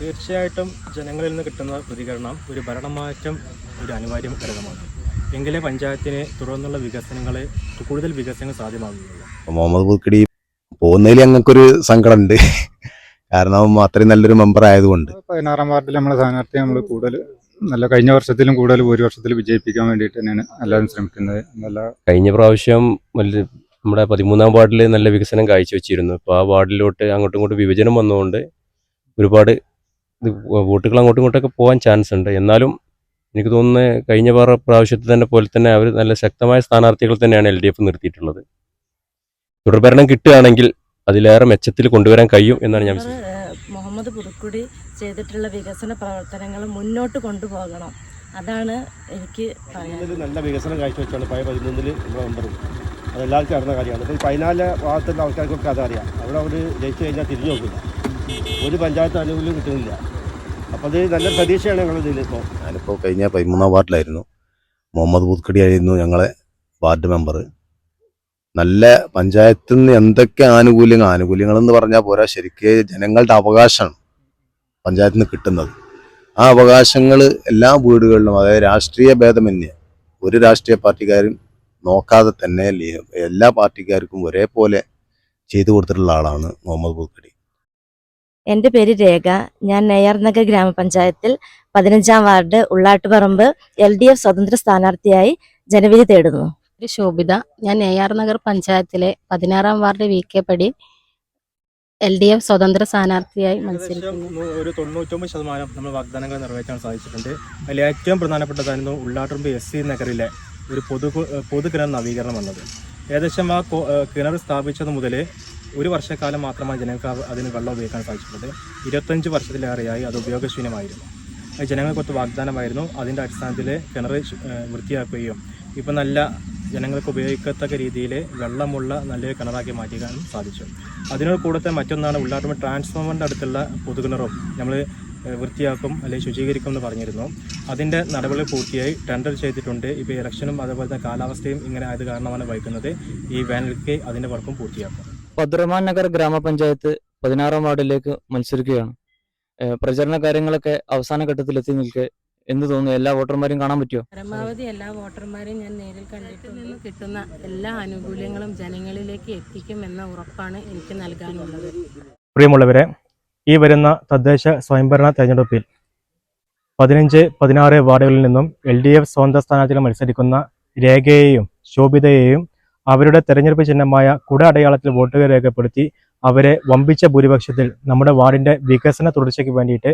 തീർച്ചയായിട്ടും ജനങ്ങളിൽ നിന്ന് കിട്ടുന്ന പ്രതികരണം ഒരു ഭരണമാറ്റം ഒരു അനിവാര്യ ഘടകമാണ് എങ്കിലേ പഞ്ചായത്തിന് തുടർന്നുള്ള വികസനങ്ങളെ കൂടുതൽ വികസനങ്ങൾ സാധ്യമാകുന്നുള്ളൂ. മുഹമ്മദ് പുക്കിടി പോകുന്നതിൽ ഞങ്ങൾക്കൊരു സങ്കടമുണ്ട്. കാരണം അത്രയും നല്ലൊരു മെമ്പർ ആയതുകൊണ്ട്. പതിനാറാം വാർഡിൽ നമ്മളെ സ്ഥാനാർത്ഥി നമ്മൾ കൂടുതൽ നല്ല കഴിഞ്ഞ വർഷത്തിലും കൂടുതൽ ഒരു വർഷത്തിൽ വിജയിപ്പിക്കാൻ വേണ്ടിയിട്ട് തന്നെയാണ് എല്ലാവരും ശ്രമിക്കുന്നത്. നല്ല കഴിഞ്ഞ പ്രാവശ്യം നമ്മുടെ പതിമൂന്നാം വാർഡിൽ നല്ല വികസനം കാഴ്ചവെച്ചിരുന്നു. ഇപ്പോൾ ആ വാർഡിലോട്ട് അങ്ങോട്ടും ഇങ്ങോട്ടും വിഭജനം വന്നതുകൊണ്ട് ഒരുപാട് ഇത് വോട്ടുകൾ അങ്ങോട്ടും ഇങ്ങോട്ടൊക്കെ പോകാൻ ചാൻസ് ഉണ്ട്. എന്നാലും എനിക്ക് തോന്നുന്നത് കഴിഞ്ഞ വേറെ പ്രാവശ്യത്തിൽ തന്നെ പോലെ തന്നെ അവർ നല്ല ശക്തമായ സ്ഥാനാർത്ഥികൾ തന്നെയാണ് എൽ ഡി എഫ് നിർത്തിയിട്ടുള്ളത്. തുടർഭരണം കിട്ടുകയാണെങ്കിൽ അതിലേറെ മെച്ചത്തിൽ കൊണ്ടുവരാൻ കഴിയും എന്നാണ് ഞാൻ മുഹമ്മദ് പുതുക്കുടി ചെയ്തിട്ടുള്ള വികസന പ്രവർത്തനങ്ങൾ മുന്നോട്ട് കൊണ്ടുപോകണം. അതാണ് എനിക്ക് നല്ല വികസനം കാഴ്ചവെച്ചാണ് പഴയ പതിനൊന്നിൽ മെമ്പറും അതെല്ലാവർക്കും അറിയുന്ന കാര്യമാണ്. ഇപ്പോൾ ഈ പതിനാല് ഭാഗത്തുള്ള ആൾക്കാർക്കൊക്കെ അതറിയാം. അവിടെ അവർ ജയിച്ചു കഴിഞ്ഞാൽ തിരിഞ്ഞു നോക്കില്ല. ഒരു പഞ്ചായത്ത് ആനുകൂല്യം കിട്ടുന്നില്ല. അപ്പോൾ അത് നല്ല പ്രതീക്ഷയാണ് ഞങ്ങളിതിൽ ഇപ്പോൾ ഞാനിപ്പോൾ കഴിഞ്ഞ പതിമൂന്നാം വാർഡിലായിരുന്നു. മുഹമ്മദ് പുതുക്കടി ആയിരുന്നു ഞങ്ങളെ വാർഡ് മെമ്പർ നല്ല പഞ്ചായത്തിൽ നിന്ന് എന്തൊക്കെ ആനുകൂല്യങ്ങൾ ആനുകൂല്യങ്ങൾ എന്ന് പറഞ്ഞാൽ പോരാ ശരിക്ക് ജനങ്ങളുടെ അവകാശമാണ് പഞ്ചായത്തിൽ നിന്ന് കിട്ടുന്നത്. ആ അവകാശങ്ങൾ എല്ലാ വീടുകളിലും അതായത് രാഷ്ട്രീയ ഭേദമന്യേ ഒരു രാഷ്ട്രീയ പാർട്ടിക്കാരും നോക്കാതെ തന്നെ എല്ലാ പാർട്ടിക്കാർക്കും ഒരേപോലെ ചെയ്തു കൊടുത്തിട്ടുള്ള ആളാണ് മുഹമ്മദ് പുതുക്കടി എന്റെ പേര് രേഖ. ഞാൻ നെയ്യാർനഗർ ഗ്രാമപഞ്ചായത്തിൽ പതിനഞ്ചാം ward Ullattuparambu L D F സ്വതന്ത്ര സ്ഥാനാർത്ഥിയായി ജനവിധി തേടുന്നു. ശോഭിത. ഞാൻ നെയ്യാർനഗർ നഗർ പഞ്ചായത്തിലെ പതിനാറാം ward V K Padi L D F സ്വതന്ത്ര സ്ഥാനാർത്ഥിയായി മത്സരിക്കുന്നു. ഒരു തൊണ്ണൂറ്റൊമ്പത് ശതമാനം നമ്മൾ വാഗ്ദാനങ്ങൾ നിറവേറ്റാൻ സാധിച്ചിട്ടുണ്ട്. അതിൽ ഏറ്റവും പ്രധാനപ്പെട്ടതായിരുന്നു ഉള്ളാട്ടുമ്പ് എസ് സി നഗറിലെ ഒരു പൊതു പൊതു കിണർ നവീകരണം വന്നത് ഏകദേശം ആ കിണർ സ്ഥാപിച്ചത് മുതൽ ഒരു വർഷക്കാലം മാത്രമാണ് ജനങ്ങൾക്ക് അതിന് വെള്ളം ഉപയോഗിക്കാൻ സാധിച്ചിട്ടുള്ളത് ഇരുപത്തഞ്ച് വർഷത്തിലേറെയായി അത് ഉപയോഗശൂന്യമായിരുന്നു. അത് ജനങ്ങൾക്കൊത്ത് വാഗ്ദാനമായിരുന്നു. അതിന്റെ അടിസ്ഥാനത്തിൽ കിണർ വൃത്തിയാക്കുകയും ഇപ്പം നല്ല ജനങ്ങൾക്ക് ഉപയോഗിക്കത്തക്ക രീതിയിൽ വെള്ളമുള്ള നല്ലൊരു കിണറാക്കി മാറ്റിക്കാനും സാധിച്ചു. അതിനോട് കൂടത്തെ മറ്റൊന്നാണ് ഉള്ളാട്ടുമ്പോൾ ട്രാൻസ്ഫോമറിന്റെ അടുത്തുള്ള പൊതുകിണറും നമ്മൾ വൃത്തിയാക്കും അല്ലെങ്കിൽ ശുചീകരിക്കും എന്ന് പറഞ്ഞിരുന്നു. അതിന്റെ നടപടി പൂർത്തിയായി. ടെൻഡർ ചെയ്തിട്ടുണ്ട്. ഇപ്പോൾ ഇലക്ഷനും അതുപോലെ തന്നെ കാലാവസ്ഥയും ഇങ്ങനെ ആയത് കാരണമാണ് വൈകുന്നത് ഈ വേനൽക്ക് അതിന്റെ വർക്കും പൂർത്തിയാക്കും. അബ്ദുറഹ്മാൻ നഗർ ഗ്രാമപഞ്ചായത്ത് പതിനാറാം വാർഡിലേക്ക് മത്സരിക്കുകയാണ്. പ്രചരണ കാര്യങ്ങളൊക്കെ അവസാന ഘട്ടത്തിലെത്തി നിൽക്കെ എന്ത് തോന്നുന്നു. എല്ലാ വോട്ടർമാരെയും കാണാൻ പറ്റുമോ പരമാവധി എല്ലാ വോട്ടർമാരെയും ഞാൻ നേരിൽ കണ്ടിട്ട് നിന്ന് കിട്ടുന്ന എല്ലാ ആനുകൂല്യങ്ങളും ജനങ്ങളിലേക്ക് എത്തിക്കും എന്ന ഉറപ്പാണ് എനിക്ക് നൽകാനുള്ളത്. പ്രിയമുള്ളവരെ ഈ വരുന്ന തദ്ദേശ സ്വയംഭരണ തെരഞ്ഞെടുപ്പിൽ പതിനഞ്ച് പതിനാറ് വാർഡുകളിൽ നിന്നും എൽ ഡി എഫ് സ്വന്തം സ്ഥാനാർത്ഥികൾ മത്സരിക്കുന്ന രേഖയെയും ശോഭിതയെയും അവരുടെ തെരഞ്ഞെടുപ്പ് ചിഹ്നമായ കുട അടയാളത്തിൽ വോട്ടുകൾ രേഖപ്പെടുത്തി അവരെ വമ്പിച്ച ഭൂരിപക്ഷത്തിൽ നമ്മുടെ വാർഡിന്റെ വികസന തുടർച്ചയ്ക്ക് വേണ്ടിയിട്ട്